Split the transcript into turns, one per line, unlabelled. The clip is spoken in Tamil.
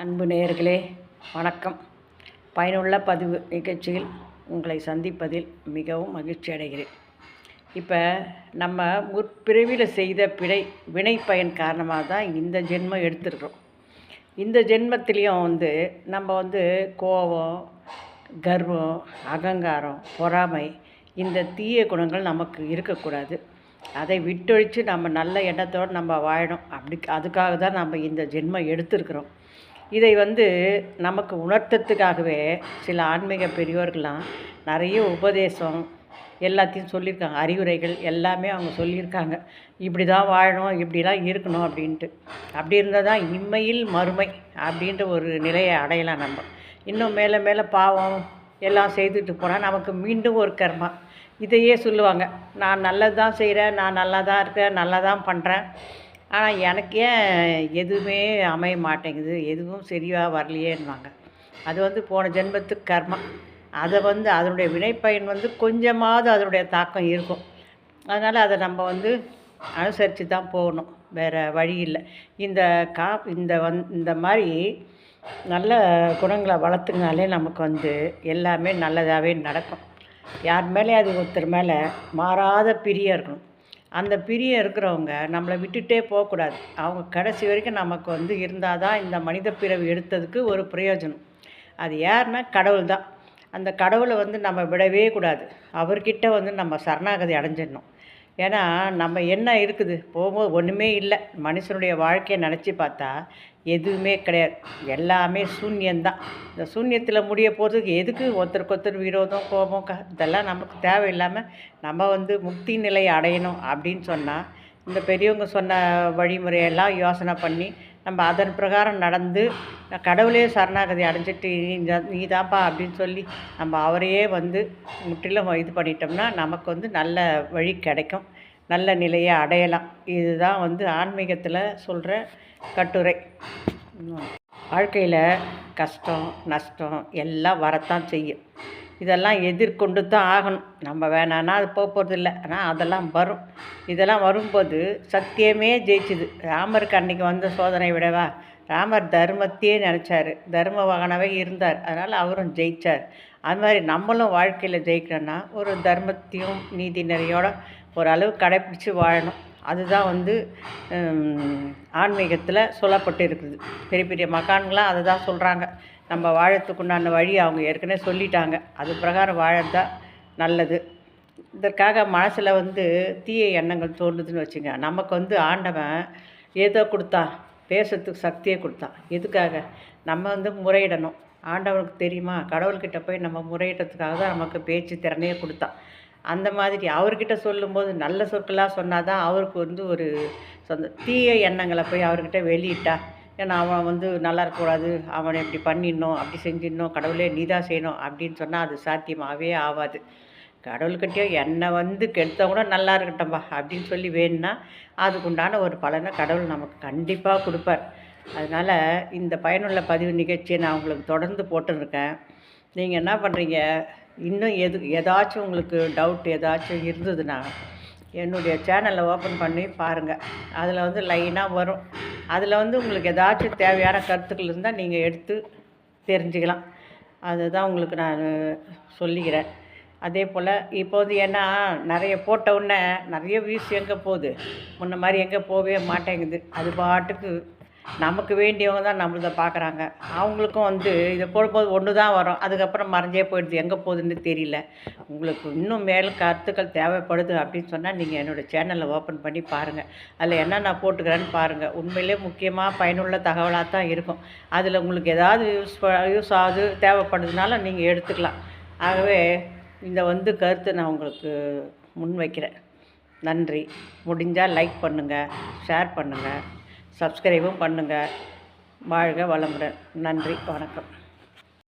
அன்பு நேயர்களே வணக்கம். பயனுள்ள பதிவு நிகழ்ச்சியில் உங்களை சந்திப்பதில் மிகவும் மகிழ்ச்சி அடைகிறேன். இப்போ நம்ம முற்பிறவியில் செய்த பிழை வினை பயன் காரணமாக தான் இந்த ஜென்மம் எடுத்துருக்குறோம். இந்த ஜென்மத்திலையும் வந்து நம்ம வந்து கோபம் கர்வம் அகங்காரம் பொறாமை இந்த தீய குணங்கள் நமக்கு இருக்கக்கூடாது. அதை விட்டொழித்து நம்ம நல்ல எண்ணத்தோடு நம்ம வாழணும். அப்படி அதுக்காக தான் நம்ம இந்த ஜென்மம் எடுத்திருக்கிறோம். இதை வந்து நமக்கு உணர்த்தத்துக்காகவே சில ஆன்மீக பெரியோர்கள்லாம் நிறைய உபதேசம் எல்லாத்தையும் சொல்லியிருக்காங்க. அறிவுரைகள் எல்லாமே அவங்க சொல்லியிருக்காங்க. இப்படி தான் வாழணும் இப்படிலாம் இருக்கணும் அப்படின்ட்டு. அப்படி இருந்தால் தான் இம்மையில் மறுமை அப்படின்ற ஒரு நிலையை அடையலாம் நம்ம. இன்னும் மேலே மேலே பாவம் எல்லாம் செய்துட்டு போனால் நமக்கு மீண்டும் ஒரு கர்மா. இதையே சொல்லுவாங்க. நான் நல்லது தான் செய்கிறேன் நான் நல்லா தான் இருக்கேன் நல்லா தான் பண்ணுறேன் ஆனால் எனக்கு ஏன் எதுவுமே அமைய மாட்டேங்குது? எதுவும் சரியாக வரலையேன்னுவாங்க. அது வந்து போன ஜென்மத்துக்கு கர்மம் அதை வந்து அதனுடைய வினைப்பயன் வந்து கொஞ்சமாவது அதனுடைய தாக்கம் இருக்கும். அதனால் அதை நம்ம வந்து அனுசரித்து தான் போகணும். வேறு வழி இல்லை. இந்த கா இந்த வந் இந்த மாதிரி நல்ல குணங்களை வளர்த்துனாலே நமக்கு வந்து எல்லாமே நல்லதாகவே நடக்கும். யார் மேலே அது ஒருத்தர் மேலே மாறாத பிரியம் இருக்கணும். அந்த பிரியம் இருக்கிறவங்க நம்மளை விட்டுட்டே போகக்கூடாது. அவங்க கடைசி வரைக்கும் நமக்கு வந்து இருந்தால் தான் இந்த மனித பிறவி எடுத்ததுக்கு ஒரு பிரயோஜனம். அது யாருன்னா கடவுள் தான். அந்த கடவுளை வந்து நம்ம விடவே கூடாது. அவர்கிட்ட வந்து நம்ம சரணாகதி அடைஞ்சிடணும். ஏன்னா நம்ம என்ன இருக்குது? போகும்போது ஒன்றுமே இல்லை. மனுஷனுடைய வாழ்க்கையை நினச்சி பார்த்தா எதுவுமே கிடையாது. எல்லாமே சூன்யந்தான் இந்த சூன்யத்தில் முடிய போகிறதுக்கு எதுக்கு ஒருத்தருக்கு ஒருத்தர் விரோதம் கோபம் க இதெல்லாம் நமக்கு தேவையில்லாமல் நம்ம வந்து முக்தி நிலையை அடையணும் அப்படின்னு சொன்னால் இந்த பெரியவங்க சொன்ன வழிமுறையெல்லாம் யோசனை பண்ணி நம்ம அதன் பிரகாரம் நடந்து கடவுளே சரணாகதி அடைஞ்சிட்டு நீ நீ தான்ப்பா அப்படின்னு சொல்லி நம்ம அவரையே வந்து முற்றிலும் இது பண்ணிட்டோம்னா நமக்கு வந்து நல்ல வழி கிடைக்கும். நல்ல நிலையை அடையலாம். இதுதான் வந்து ஆன்மீகத்தில் சொல்கிற கட்டுரை. வாழ்க்கையில் கஷ்டம் நஷ்டம் எல்லாம் வரத்தான் செய்யும். இதெல்லாம் எதிர்கொண்டு தான் ஆகணும். நம்ம வேணான்னா அது போக போகிறது இல்லை. ஆனால் அதெல்லாம் வரும். இதெல்லாம் வரும்போது சத்தியமே ஜெயிச்சுது. ராமருக்கு அன்றைக்கி வந்த சோதனை விடவா? ராமர் தர்மத்தையே நினச்சார். தர்மவாகனாகவே இருந்தார். அதனால் அவரும் ஜெயித்தார் அது மாதிரி நம்மளும் வாழ்க்கையில் ஜெயிக்கணும்னா ஒரு தர்மத்தையும் நீதி நெறியோட ஓரளவு கடைப்பிடிச்சி வாழணும். அதுதான் வந்து ஆன்மீகத்தில் சொல்லப்பட்டு இருக்குது பெரிய பெரிய மகான்களாம் அதை தான் சொல்கிறாங்க நம்ம வாழறதுக்குண்டான வழி அவங்க ஏற்கனவே சொல்லிட்டாங்க. அது பிரகாரம் வாழறதான் நல்லது. இதற்காக மனசில் வந்து தீய எண்ணங்கள் தோன்றுதுன்னு வச்சுங்க. நமக்கு வந்து ஆண்டவன் ஏதோ கொடுத்தான் பேசுறதுக்கு சக்தியை கொடுத்தான் எதுக்காக? நம்ம வந்து முறையிடணும். ஆண்டவனுக்கு தெரியுமா? கடவுள்கிட்ட போய் நம்ம முறையிடுறதுக்காக தான் நமக்கு பேச்சு திறனையே கொடுத்தான் அந்த மாதிரி அவர்கிட்ட சொல்லும்போது நல்ல சொற்களாக சொன்னால் தான் அவருக்கு வந்து ஒரு சொந்த தீய எண்ணங்களை போய் அவர்கிட்ட வெளியிட்டா ஏன்னா அவன் வந்து நல்லா இருக்கக்கூடாது அவனை இப்படி பண்ணிடணும் அப்படி செஞ்சிடணும் கடவுளே நீ தான் செய்யணும் அப்படின்னு சொன்னால் அது சாத்தியமாகவே ஆகாது கடவுள்கிட்டயோ என்னை வந்து கெடுத்தவங்க கூட நல்லா இருக்கட்டும்பா அப்படின்னு சொல்லி வேணும்னா அதுக்குண்டான ஒரு பலனை கடவுள் நமக்கு கண்டிப்பாக கொடுப்பார். அதனால் இந்த பயனுள்ள பதிவு நிகழ்ச்சியை நான் உங்களுக்கு தொடர்ந்து போட்டுருக்கேன். நீங்கள் என்ன பண்ணுறீங்க இன்னும் எது ஏதாச்சும் உங்களுக்கு டவுட் ஏதாச்சும் இருந்ததுன்னா என்னுடைய சேனலை ஓப்பன் பண்ணி பாருங்கள் அதில் வந்து லைனாக வரும். அதில் வந்து உங்களுக்கு ஏதாச்சும் தேவையான கருத்துக்கள் இருந்தால் நீங்கள் எடுத்து தெரிஞ்சுக்கலாம். அதுதான் உங்களுக்கு நான் சொல்லிக்கிறேன். அதே போல் இப்போ வந்து ஏன்னா நிறைய போட்ட உடனே நிறைய வியூஸ் எங்கே போகுது? முன்ன மாதிரி எங்கே போகவே மாட்டேங்குது. அது பாட்டுக்கு நமக்கு வேண்டியவங்க தான் நம்மளதை பார்க்குறாங்க. அவங்களுக்கும் வந்து இதை போடும்போது ஒன்று தான் வரும். அதுக்கப்புறம் மறைஞ்சே போயிடுது. எங்கே போகுதுன்னு தெரியல. உங்களுக்கு இன்னும் மேலும் கருத்துக்கள் தேவைப்படுது அப்படின்னு சொன்னால் நீங்கள் என்னோடய சேனலை ஓப்பன் பண்ணி பாருங்கள் அதில் என்ன நான் போட்டுக்கிறேன்னு பாருங்கள் உண்மையிலே முக்கியமாக பயனுள்ள தகவலாக தான் இருக்கும். அதில் உங்களுக்கு ஏதாவது யூஸ் யூஸ் ஆகுது தேவைப்படுதுனால நீங்கள் எடுத்துக்கலாம். ஆகவே இந்த வந்து கருத்தை நான் உங்களுக்கு முன்வைக்கிறேன் நன்றி. முடிஞ்சால் லைக் பண்ணுங்கள் ஷேர் பண்ணுங்கள் சப்ஸ்கிரைபும் பண்ணுங்கள் வாழ்க வளமுடன். நன்றி. வணக்கம்.